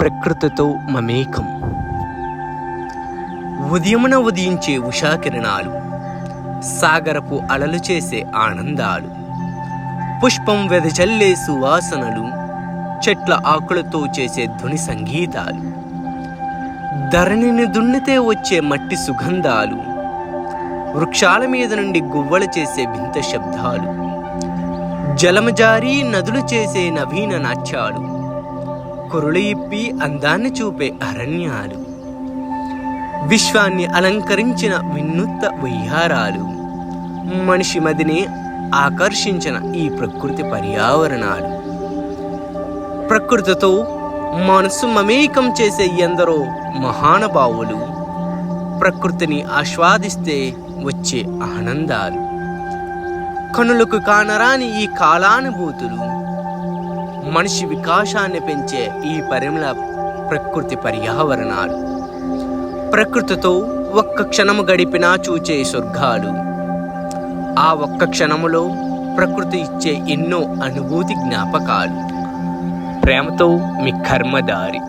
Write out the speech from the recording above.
ప్రకృతితో మమేకం. ఉదయమున ఉదయించే ఉషాకిరణాలు సాగరపు అలలు చేసే ఆనందాలు పుష్పం వెదజల్లే సువాసనలు చెట్ల ఆకులతో చేసే ధ్వని సంగీతాలు ధరణిని దున్నితే వచ్చే మట్టి సుగంధాలు వృక్షాల మీద నుండి గువ్వలు చేసే వింత శబ్దాలు జలమజారి నదులు చేసే నవీన నాట్యాలు. కురులు ఇప్పి అందాన్ని చూపే అరణ్యాలు. విశ్వాన్ని అలంకరించిన వినూత్న వయ్యారాలు మనిషి మదిని ఆకర్షించిన ఈ ప్రకృతి పర్యావరణాలు. ప్రకృతితో మనసు మమేకం చేసే ఎందరో మహానుభావులు ప్రకృతిని ఆస్వాదిస్తే వచ్చే ఆనందాలు. కనులకు కానరాని ఈ కాలానుభూతులు మనిషి వికాసాన్ని పెంచే ఈ పరిమళ ప్రకృతి పర్యావరణాలు. ప్రకృతితో ఒక్క క్షణము గడిపినా చూచే స్వర్గాలు. ఆ ఒక్క క్షణములో ప్రకృతి ఇచ్చే ఎన్నో అనుభూతి జ్ఞాపకాలు. ప్రేమతో మీ కర్మదారి